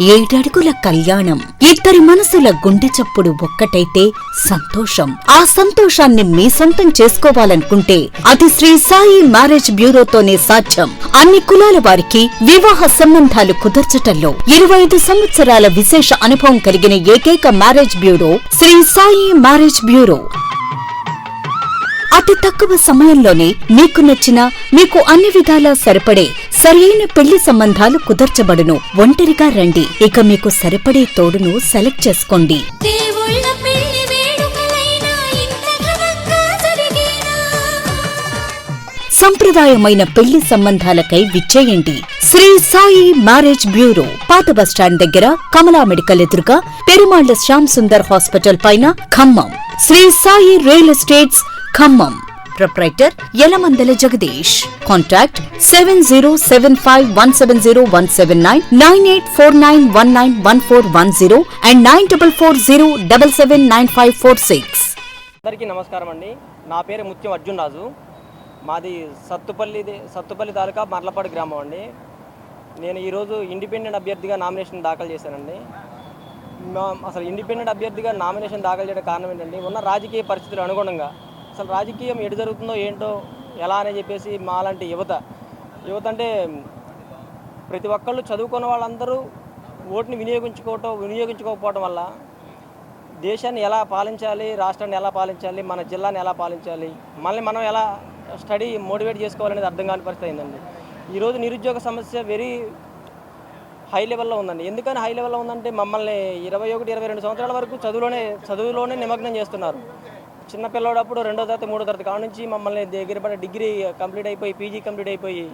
ఏడడుగుల కళ్యాణం ఇద్దరి మనసుల గుండె చప్పుడు ఒక్కటైతే సంతోషం. ఆ సంతోషాన్ని మీ సొంతం చేసుకోవాలనుకుంటే అది శ్రీ సాయి మ్యారేజ్ బ్యూరోతోనే సాధ్యం. అన్ని కులాల వారికి వివాహ సంబంధాలు కుదర్చటంలో ఇరవై ఐదు సంవత్సరాల విశేష అనుభవం కలిగిన ఏకైక marriage bureau Shri Sai marriage bureau. అతి తక్కువ సమయంలోనే మీకు నచ్చిన మీకు అన్ని విధాలా సరిపడే సరియైన పెళ్ళి సంబంధాలు కుదర్చబడును. ఒంటరిగా రండి. ఇక మీకు సరిపడే తోడును సెలెక్ట్ చేసుకోండి. సంప్రదాయమైన పెళ్ళి సంబంధాలకై విచ్చేయండి. శ్రీ సాయి మ్యారేజ్ బ్యూరో పాత బస్టాండ్ దగ్గర కమలా మెడికల్ ఎదురుగా పెరుమాళ్ళ శ్యామ్ సుందర్ హాస్పిటల్ పైన Khammam. Shri Sai real estates Khammam. Proprietor Yalamandala Jagadish contact seven zero seven five one seven zero one seven nine nine eight four nine one nine one four one zero and nine double four zero double seven nine five four six అందరికీ నమస్కారం అండి. నా పేరు ముత్యం అర్జున్ రాజు. మాది సత్తుపల్లి సత్తుపల్లి తాలూకా మర్లపాడు గ్రామం అండి. నేను ఈరోజు ఇండిపెండెంట్ అభ్యర్థిగా నామినేషన్ దాఖలు చేశానండి. అసలు ఇండిపెండెంట్ అభ్యర్థిగా నామినేషన్ దాఖలు చేయడం కారణం ఏంటంటే ఉన్న రాజకీయ పరిస్థితులు అనుగుణంగా అసలు రాజకీయం ఎటు జరుగుతుందో ఏంటో ఎలా అని చెప్పేసి మాలాంటి యువత యువత అంటే ప్రతి ఒక్కళ్ళు చదువుకున్న వాళ్ళందరూ ఓటుని వినియోగించుకోవటం వినియోగించుకోకపోవటం వల్ల దేశాన్ని ఎలా పాలించాలి రాష్ట్రాన్ని ఎలా పాలించాలి మన జిల్లాని ఎలా పాలించాలి మనల్ని మనం ఎలా స్టడీ మోటివేట్ చేసుకోవాలనేది అర్థం కాని పరిస్థితి అయిందండి. ఈరోజు నిరుద్యోగ సమస్య వెరీ హై లెవెల్లో ఉందండి. ఎందుకని హై లెవెల్లో ఉందంటే మమ్మల్ని ఇరవై ఒకటి ఇరవై రెండు సంవత్సరాల వరకు చదువులోనే చదువులోనే నిమగ్నం చేస్తున్నారు. చిన్నపిల్లడప్పుడు రెండో తరగతి మూడో తరగతి కాడ నుంచి మమ్మల్ని దగ్గర పడి డిగ్రీ కంప్లీట్ అయిపోయి పీజీ కంప్లీట్ అయిపోయి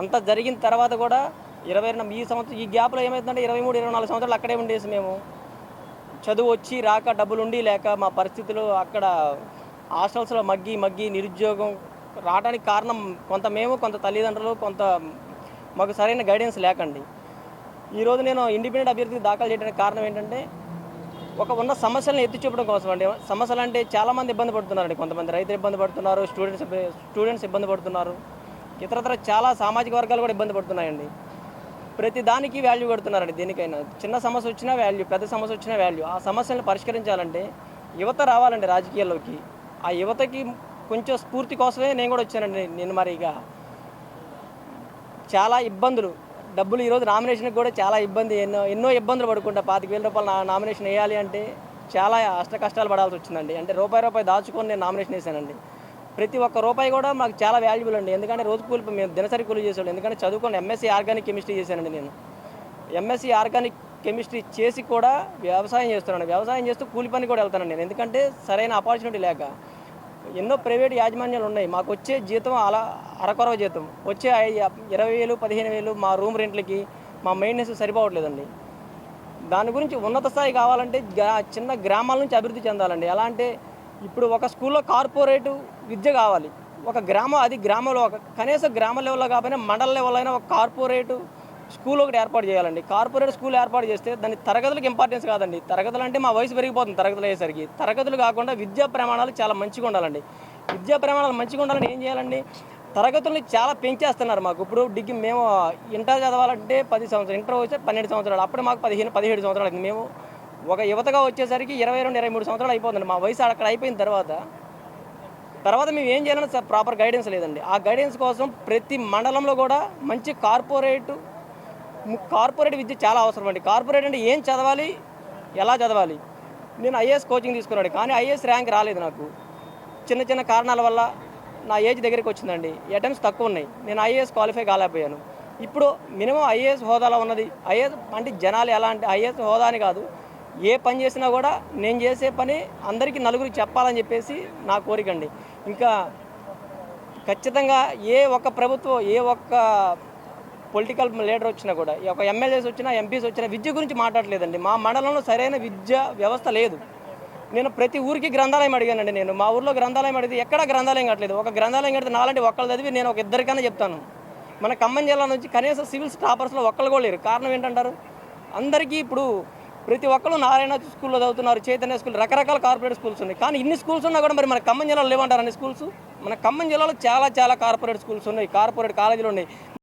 అంతా జరిగిన తర్వాత కూడా ఇరవై ఈ సంవత్సరం ఈ గ్యాప్లో ఏమవుతుందంటే ఇరవై మూడు ఇరవై నాలుగు సంవత్సరాలు అక్కడే ఉండేసి మేము. చదువు వచ్చి రాక డబ్బులు ఉండి లేక మా పరిస్థితులు అక్కడ హాస్టల్స్లో మగ్గి మగ్గి నిరుద్యోగం రావడానికి కారణం కొంత మేము కొంత తల్లిదండ్రులు కొంత మాకు సరైన గైడెన్స్ లేకండి. ఈరోజు నేను ఇండిపెండెంట్ అభ్యర్థికి దాఖలు చేయడానికి కారణం ఏంటంటే ఒక ఉన్న సమస్యలను ఎత్తి చూపడం కోసం అండి. సమస్యలు అంటే చాలామంది ఇబ్బంది పడుతున్నారండి. కొంతమంది రైతులు ఇబ్బంది పడుతున్నారు స్టూడెంట్స్ స్టూడెంట్స్ ఇబ్బంది పడుతున్నారు. ఇతరతర చాలా సామాజిక వర్గాలు కూడా ఇబ్బంది పడుతున్నాయండి. ప్రతి దానికి వాల్యూ పెడుతున్నారండి దేనికైనా. చిన్న సమస్య వచ్చినా వాల్యూ పెద్ద సమస్య వచ్చినా వాల్యూ ఆ సమస్యలను పరిష్కరించాలంటే యువత రావాలండి రాజకీయాల్లోకి. ఆ యువతకి కొంచెం స్ఫూర్తి కోసమే నేను కూడా వచ్చానండి. నేను మరి ఇక చాలా ఇబ్బందులు డబ్బులు ఈరోజు నామినేషన్కి కూడా చాలా ఇబ్బంది. ఎన్నో ఎన్నో ఇబ్బందులు పడుకుంటా. పాతిక వేల రూపాయలు నామినేషన్ వేయాలి అంటే చాలా అష్ట కష్టాలు పడాల్సి వచ్చిందండి. అంటే రూపాయి రూపాయి దాచుకొని నేను నామినేషన్ వేసానండి ప్రతి ఒక్క రూపాయి కూడా మాకు చాలా వాల్యుబుల్ అండి. ఎందుకంటే రోజు కూలి మేము దినసరి కూలి చేసేవాళ్ళు. ఎందుకంటే చదువుకొని ఎంఎస్సీ ఆర్గానిక్ కెమిస్ట్రీ చేశానండి నేను. ఎంఎస్సీ ఆర్గానిక్ కెమిస్ట్రీ చేసి కూడా వ్యవసాయం చేస్తున్నాను. వ్యవసాయం చేస్తూ కూలి పని కూడా వెళ్తాను నేను. ఎందుకంటే సరైన ఆపర్చునిటీ లేక. ఎన్నో ప్రైవేట్ యాజమాన్యాలు ఉన్నాయి. మాకు వచ్చే జీతం అలా అరకొరవ జీతం. వచ్చే ఇరవై వేలు పదిహేను వేలు మా రూమ్ రెంట్లకి మా మెయింటెనెన్స్ సరిపోవట్లేదండి. దాని గురించి ఉన్నత స్థాయి కావాలంటే చిన్న గ్రామాల నుంచి అభివృద్ధి చెందాలండి. ఎలా అంటే ఇప్పుడు ఒక స్కూల్లో కార్పొరేటు విద్య కావాలి. ఒక గ్రామం అది గ్రామంలో ఒక కనీసం గ్రామ లెవెల్లో కాకపోయినా మండల లెవెల్ అయినా ఒక కార్పొరేటు స్కూల్ ఒకటి ఏర్పాటు చేయాలండి. కార్పొరేట్ స్కూల్ ఏర్పాటు చేస్తే దాని తరగతులకు ఇంపార్టెన్స్ కాదండి. తరగతులు అంటే మా వయసు పెరిగిపోతుంది తరగతులు అయ్యేసరికి. తరగతులు కాకుండా విద్యా ప్రమాణాలు చాలా మంచిగా ఉండాలండి. విద్యా ప్రమాణాలు మంచిగా ఉండాలని ఏం చేయాలండి? తరగతుల్ని చాలా పెంచేస్తున్నారు మాకు. ఇప్పుడు డిగ్రీ మేము ఇంటర్ చదవాలంటే పది సంవత్సరాలు ఇంటర్ వచ్చే పన్నెండు సంవత్సరాలు. అప్పుడు మాకు పదిహేను పదిహేడు సంవత్సరాలు అయింది. మేము ఒక యువతగా వచ్చేసరికి ఇరవై రెండు ఇరవై మూడు సంవత్సరాలు అయిపోతుంది మా వయసు అక్కడ అయిపోయిన తర్వాత తర్వాత మేము ఏం చేయాలని ప్రాపర్ గైడెన్స్ లేదండి. ఆ గైడెన్స్ కోసం ప్రతి మండలంలో కూడా మంచి కార్పొరేట్ కార్పొరేట్ విద్య చాలా అవసరం అండి. కార్పొరేట్ అంటే ఏం చదవాలి ఎలా చదవాలి? నేను ఐఏఎస్ కోచింగ్ తీసుకున్నాడు కానీ ఐఏఎస్ ర్యాంక్ రాలేదు నాకు. చిన్న చిన్న కారణాల వల్ల నా ఏజ్ దగ్గరికి వచ్చిందండి. అటెంప్ట్స్ తక్కువ ఉన్నాయి. నేను ఐఏఎస్ క్వాలిఫై కాలేకపోయాను. ఇప్పుడు మినిమం ఐఏఎస్ హోదాలో ఉన్నది. ఐఏఎస్ అంటే జనాలు ఎలా అంటే ఐఏఎస్ హోదా అని కాదు. ఏ పని చేసినా కూడా నేను చేసే పని అందరికీ నలుగురికి చెప్పాలని చెప్పేసి నా కోరిక అండి. ఇంకా ఖచ్చితంగా ఏ ఒక్క ప్రభుత్వం ఏ ఒక్క పొలిటికల్ లీడర్ వచ్చినా కూడా ఈ ఒక ఎమ్మెల్యేస్ వచ్చినా ఎంపీస్ వచ్చినా విద్య గురించి మాట్లాడలేదండి మా మండలంలో సరైన విద్య వ్యవస్థ లేదు. నేను ప్రతి ఊరికి గ్రంథాలయం అడిగానండి నేను. మా ఊర్లో గ్రంథాలయం అడిగితే ఎక్కడా గ్రంథాలయం కట్టలేదు. ఒక గ్రంథాలయం కడితే నాలాంటి ఒక్కళ్ళు చదివి నేను ఒక ఇద్దరికైనా చెప్తాను. మన ఖమ్మం జిల్లా నుంచి కనీసం సివిల్స్ టాపర్స్లో ఒక్కళ్ళు కూడా లేరు. కారణం ఏంటంటారు? అందరికీ ఇప్పుడు ప్రతి ఒక్కరు నారాయణ స్కూల్లో చదువుతున్నారు చైతన్య స్కూల్ రకరకాల కార్పొరేట్ స్కూల్స్ ఉన్నాయి. కానీ ఇన్ని స్కూల్స్ ఉన్నా కూడా మరి మన ఖమ్మం జిల్లాలో లేవంటారు అన్ని స్కూల్స్? మన ఖమ్మం జిల్లాలో చాలా చాలా కార్పొరేట్ స్కూల్స్ ఉన్నాయి. కార్పొరేట్ కాలేజీలు ఉన్నాయి.